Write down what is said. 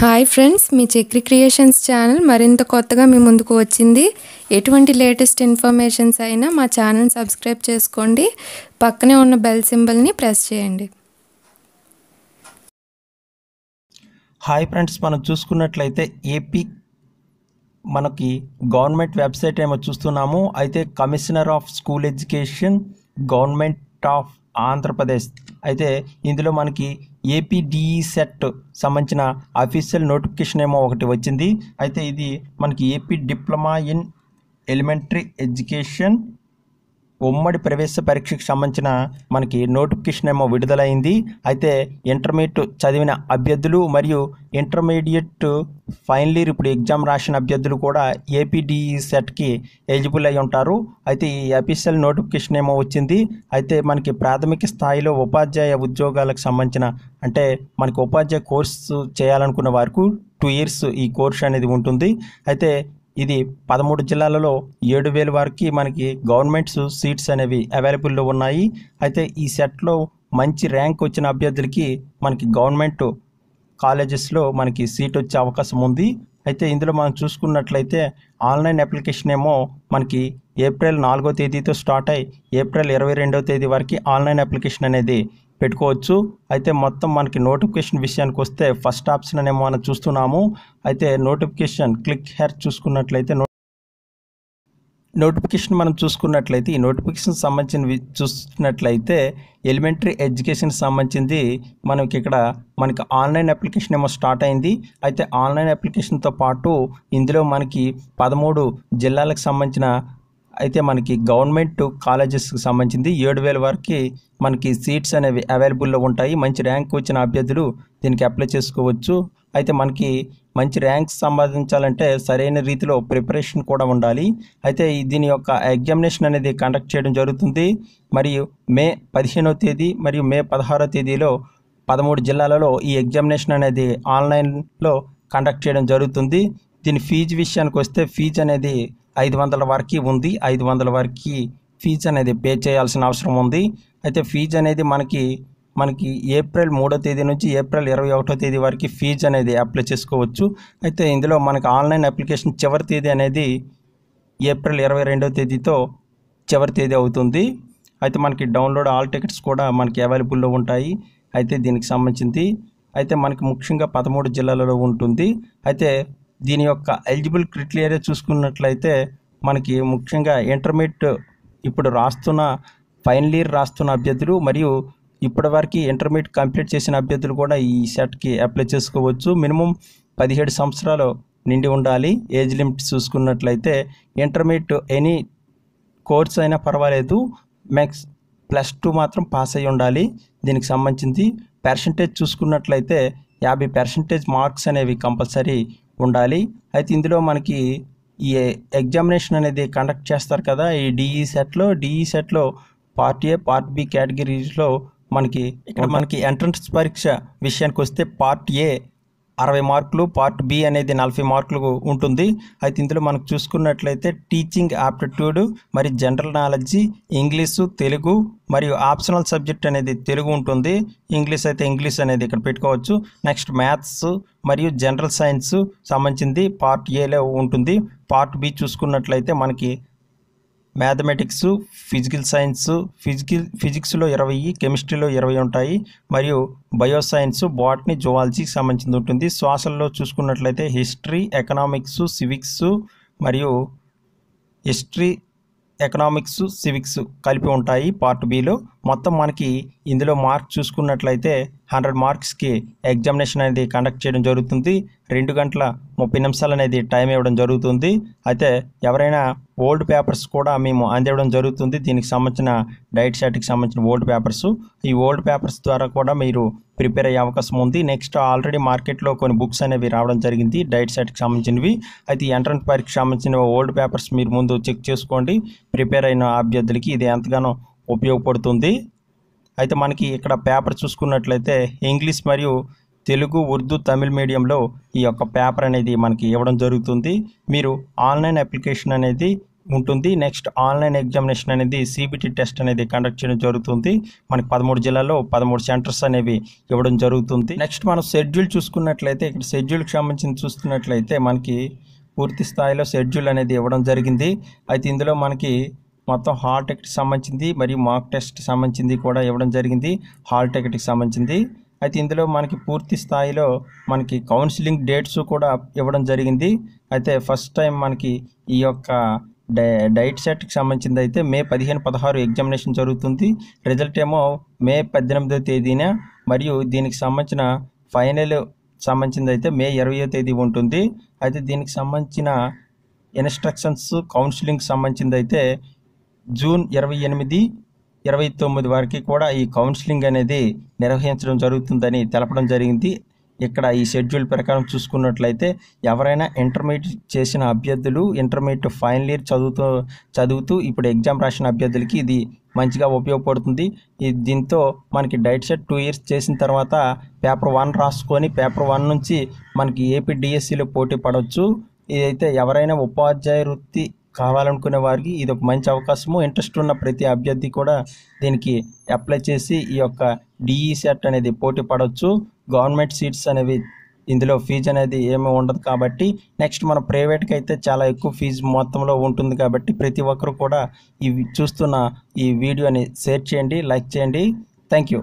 Hi friends మీ Chakri creations channel మరింత కొత్తగా మీ ముందుకు వచ్చింది. ఎటువంటి లేటెస్ట్ ఇన్ఫర్మేషన్స్ అయినా మా ఛానల్ సబ్స్క్రైబ్ చేసుకోండి. పక్కనే ఉన్న బెల్ సింబల్ని ప్రెస్ చేయండి. హాయ్ ఫ్రెండ్స్ మనం చూసుకున్నట్లయితే ఏపీ మనకి గవర్నమెంట్ వెబ్సైట్ ఏమో చూస్తున్నాము. అయితే commissioner of school education government of Andhra Pradesh. అయితే ఇందులో మనకి ఏపీడిఈ సెట్ సంబంధించిన అఫీషియల్ నోటిఫికేషన్ ఏమో ఒకటి వచ్చింది. అయితే ఇది మనకి AP diploma in elementary education ఉమ్మడి ప్రవేశ పరీక్షకు సంబంధించిన మనకి నోటిఫికేషన్ ఏమో విడుదలైంది. అయితే ఇంటర్మీడియట్ చదివిన అభ్యర్థులు మరియు ఇంటర్మీడియట్ ఫైనల్ ఇయర్ ఇప్పుడు ఎగ్జామ్ రాసిన అభ్యర్థులు కూడా ఏపీడీఈ సెట్కి ఎలిజిబుల్ అయి ఉంటారు. అయితే ఈ అఫీషియల్ నోటిఫికేషన్ ఏమో వచ్చింది. అయితే మనకి ప్రాథమిక స్థాయిలో ఉపాధ్యాయ ఉద్యోగాలకు సంబంధించిన అంటే మనకి ఉపాధ్యాయ కోర్సు చేయాలనుకున్న వారికి టూ ఇయర్స్ ఈ కోర్స్ అనేది ఉంటుంది. అయితే ఇది పదమూడు జిల్లాలలో ఏడు వేల వరకు మనకి గవర్నమెంట్స్ సీట్స్ అనేవి అవైలబుల్లో ఉన్నాయి. అయితే ఈ సెట్లో మంచి ర్యాంక్ వచ్చిన అభ్యర్థులకి మనకి గవర్నమెంట్ కాలేజెస్లో మనకి సీట్ వచ్చే అవకాశం ఉంది. అయితే ఇందులో మనం చూసుకున్నట్లయితే ఆన్లైన్ అప్లికేషన్ ఏమో మనకి ఏప్రిల్ నాలుగో తేదీతో స్టార్ట్ అయ్యి ఏప్రిల్ ఇరవై రెండవ తేదీ వరకు ఆన్లైన్ అప్లికేషన్ అనేది పెట్టుకోవచ్చు. అయితే మొత్తం మనకి నోటిఫికేషన్ విషయానికి వస్తే ఫస్ట్ ఆప్షన్ అనేమో మనం చూస్తున్నాము. అయితే నోటిఫికేషన్ క్లిక్ హెర్ చూసుకున్నట్లయితే నోటిఫికేషన్ మనం చూసుకున్నట్లయితే ఈ నోటిఫికేషన్ సంబంధించిన చూస్తున్నట్లయితే ఎలిమెంటరీ ఎడ్యుకేషన్ సంబంధించింది మనకి ఇక్కడ మనకి ఆన్లైన్ అప్లికేషన్ ఏమో స్టార్ట్ అయింది. అయితే ఆన్లైన్ అప్లికేషన్తో పాటు ఇందులో మనకి పదమూడు జిల్లాలకు సంబంధించిన అయితే మనకి గవర్నమెంట్ కాలేజెస్కి సంబంధించింది ఏడు వేల వరకు మనకి సీట్స్ అనేవి అవైలబుల్లో ఉంటాయి. మంచి ర్యాంక్ వచ్చిన అభ్యర్థులు దీనికి అప్లై చేసుకోవచ్చు. అయితే మనకి మంచి ర్యాంక్స్ సంపాదించాలంటే సరైన రీతిలో ప్రిపరేషన్ కూడా ఉండాలి. అయితే దీని యొక్క ఎగ్జామినేషన్ అనేది కండక్ట్ చేయడం జరుగుతుంది. మరియు మే పదిహేనవ తేదీ మరియు మే పదహారో తేదీలో పదమూడు జిల్లాలలో ఈ ఎగ్జామినేషన్ అనేది ఆన్లైన్లో కండక్ట్ చేయడం జరుగుతుంది. దీని ఫీజు విషయానికి వస్తే ఫీజు అనేది ఐదు వందల వరకు ఉంది. ఐదు వందల వరకు ఫీజు అనేది పే చేయాల్సిన అవసరం ఉంది. అయితే ఫీజు అనేది మనకి మనకి ఏప్రిల్ మూడో తేదీ నుంచి ఏప్రిల్ ఇరవై ఒకటో తేదీ వరకు ఫీజు అనేది అప్లై చేసుకోవచ్చు. అయితే ఇందులో మనకి ఆన్లైన్ అప్లికేషన్ చివరి తేదీ అనేది ఏప్రిల్ ఇరవై రెండో తేదీతో చివరి తేదీ అవుతుంది. అయితే మనకి డౌన్లోడ్ ఆల్ టికెట్స్ కూడా మనకి అవైలబుల్లో ఉంటాయి. అయితే దీనికి సంబంధించింది. అయితే మనకి ముఖ్యంగా పదమూడు జిల్లాలలో ఉంటుంది. అయితే దీని యొక్క ఎలిజిబుల్ క్రిటీరియా చూసుకున్నట్లయితే మనకి ముఖ్యంగా ఇంటర్మీడియట్ ఇప్పుడు రాస్తున్న ఫైనల్ ఇయర్ రాస్తున్న అభ్యర్థులు మరియు ఇప్పటివరకు ఇంటర్మీడియట్ కంప్లీట్ చేసిన అభ్యర్థులు కూడా ఈ సెట్కి అప్లై చేసుకోవచ్చు. మినిమం పదిహేడు సంవత్సరాలు నిండి ఉండాలి. ఏజ్ లిమిట్ చూసుకున్నట్లయితే ఇంటర్మీడియట్ ఎనీ కోర్స్ అయినా పర్వాలేదు. మ్యాక్స్ ప్లస్ టూ మాత్రం పాస్ అయి ఉండాలి. దీనికి సంబంధించి పర్సంటేజ్ చూసుకున్నట్లయితే యాభై పర్సంటేజ్ మార్క్స్ అనేవి కంపల్సరీ ఉండాలి. అయితే ఇందులో మనకి ఈ ఎగ్జామినేషన్ అనేది కండక్ట్ చేస్తారు కదా ఈ డిఈ సెట్లో డిఈ సెట్లో పార్ట్ ఏ పార్ట్ బి కేటగిరీస్లో మనకి ఇక్కడ మనకి ఎంట్రన్స్ పరీక్ష విషయానికి వస్తే పార్ట్ ఏ అరవై మార్కులు పార్ట్ బి అనేది నలభై మార్కులు ఉంటుంది. అయితే ఇందులో మనకు చూసుకున్నట్లయితే టీచింగ్ ఆప్టిట్యూడ్ మరి జనరల్ నాలెడ్జి ఇంగ్లీషు తెలుగు మరియు ఆప్షనల్ సబ్జెక్ట్ అనేది తెలుగు ఉంటుంది. ఇంగ్లీష్ అయితే ఇంగ్లీష్ అనేది ఇక్కడ పెట్టుకోవచ్చు. నెక్స్ట్ మ్యాథ్స్ మరియు జనరల్ సైన్స్ సంబంధించింది పార్ట్ ఏలో ఉంటుంది. పార్ట్ బి చూసుకున్నట్లయితే మనకి మ్యాథమెటిక్స్ ఫిజికల్ సైన్స్ ఫిజికల్ ఫిజిక్స్లో ఇరవై కెమిస్ట్రీలో ఇరవై ఉంటాయి. మరియు బయో సైన్స్ బాటనీ జువాలజీకి సంబంధించి ఉంటుంది. శ్వాసల్లో చూసుకున్నట్లయితే హిస్టరీ ఎకనామిక్స్ సివిక్స్ మరియు హిస్టరీ ఎకనామిక్స్ సివిక్స్ కలిపి ఉంటాయి. పార్ట్ బిలో మొత్తం మనకి ఇందులో మార్క్స్ చూసుకున్నట్లయితే హండ్రెడ్ మార్క్స్కి ఎగ్జామినేషన్ అనేది కండక్ట్ చేయడం జరుగుతుంది. రెండు గంటల ముప్పై నిమిషాలు అనేది టైం ఇవ్వడం జరుగుతుంది. అయితే ఎవరైనా ఓల్డ్ పేపర్స్ కూడా మేము అందివ్వడం జరుగుతుంది. దీనికి సంబంధించిన డైట్ షాట్కి సంబంధించిన ఓల్డ్ పేపర్స్. ఈ ఓల్డ్ పేపర్స్ ద్వారా కూడా మీరు ప్రిపేర్ అయ్యే అవకాశం ఉంది. నెక్స్ట్ ఆల్రెడీ మార్కెట్లో కొన్ని బుక్స్ అనేవి రావడం జరిగింది. డైట్ సెట్కి సంబంధించినవి. అయితే ఎంట్రన్స్ పరీక్ష సంబంధించిన ఓల్డ్ పేపర్స్ మీరు ముందు చెక్ చేసుకోండి. ప్రిపేర్ అయిన అభ్యర్థులకి ఇది ఎంతగానో ఉపయోగపడుతుంది. అయితే మనకి ఇక్కడ పేపర్ చూసుకున్నట్లయితే ఇంగ్లీష్ మరియు తెలుగు ఉర్దూ తమిళ్ మీడియంలో ఈ యొక్క పేపర్ అనేది మనకి ఇవ్వడం జరుగుతుంది. మీరు ఆన్లైన్ అప్లికేషన్ అనేది ఉంటుంది. నెక్స్ట్ ఆన్లైన్ ఎగ్జామినేషన్ అనేది సిబిటి టెస్ట్ అనేది కండక్ట్ చేయడం జరుగుతుంది. మనకి పదమూడు జిల్లాల్లో పదమూడు సెంటర్స్ అనేవి ఇవ్వడం జరుగుతుంది. నెక్స్ట్ మనం షెడ్యూల్ చూసుకున్నట్లయితే ఇక్కడ షెడ్యూల్కి సంబంధించి చూస్తున్నట్లయితే మనకి పూర్తి స్థాయిలో షెడ్యూల్ అనేది ఇవ్వడం జరిగింది. అయితే ఇందులో మనకి మొత్తం హాల్ టికెట్కి సంబంధించింది మరియు మాక్ టెస్ట్కి సంబంధించింది కూడా ఇవ్వడం జరిగింది. హాల్ టికెట్కి సంబంధించింది. అయితే ఇందులో మనకి పూర్తి స్థాయిలో మనకి కౌన్సిలింగ్ డేట్స్ కూడా ఇవ్వడం జరిగింది. అయితే ఫస్ట్ టైం మనకి ఈ యొక్క డై డైట్ సెట్కి సంబంధించింది అయితే మే పదిహేను పదహారు ఎగ్జామినేషన్ జరుగుతుంది. రిజల్ట్ ఏమో మే పద్దెనిమిదో తేదీన మరియు దీనికి సంబంధించిన ఫైనల్ సంబంధించింది అయితే మే ఇరవయో తేదీ ఉంటుంది. అయితే దీనికి సంబంధించిన ఇన్స్ట్రక్షన్స్ కౌన్సిలింగ్ సంబంధించింది అయితే జూన్ ఇరవై ఎనిమిది ఇరవై తొమ్మిది వరకు కూడా ఈ కౌన్సిలింగ్ అనేది నిర్వహించడం జరుగుతుందని తెలపడం జరిగింది. ఇక్కడ ఈ షెడ్యూల్ ప్రకారం చూసుకున్నట్లయితే ఎవరైనా ఇంటర్మీడియట్ చేసిన అభ్యర్థులు ఇంటర్మీడియట్ ఫైనల్ ఇయర్ చదువుతూ చదువుతూ ఇప్పుడు ఎగ్జామ్ రాసిన అభ్యర్థులకి ఇది మంచిగా ఉపయోగపడుతుంది. దీంతో మనకి డైట్ సెట్ టూ ఇయర్స్ చేసిన తర్వాత పేపర్ వన్ రాసుకొని పేపర్ వన్ నుంచి మనకి ఏపీ డిఎస్సిలో పోటీ పడవచ్చు. ఇదైతే ఎవరైనా ఉపాధ్యాయ వృత్తి కావాలనుకునే వారికి ఇది ఒక మంచి అవకాశము. ఇంట్రెస్ట్ ఉన్న ప్రతి అభ్యర్థి కూడా దీనికి అప్లై చేసి ఈ యొక్క డిఈ సెట్ అనేది పోటీ పడవచ్చు. గవర్నమెంట్ సీట్స్ అనేవి ఇందులో ఫీజు అనేది ఏమీ ఉండదు కాబట్టి నెక్స్ట్ మన ప్రైవేట్కి అయితే చాలా ఎక్కువ ఫీజు మొత్తంలో ఉంటుంది కాబట్టి ప్రతి ఒక్కరు కూడా ఈ చూస్తున్న ఈ వీడియోని షేర్ చేయండి లైక్ చేయండి. Thank you.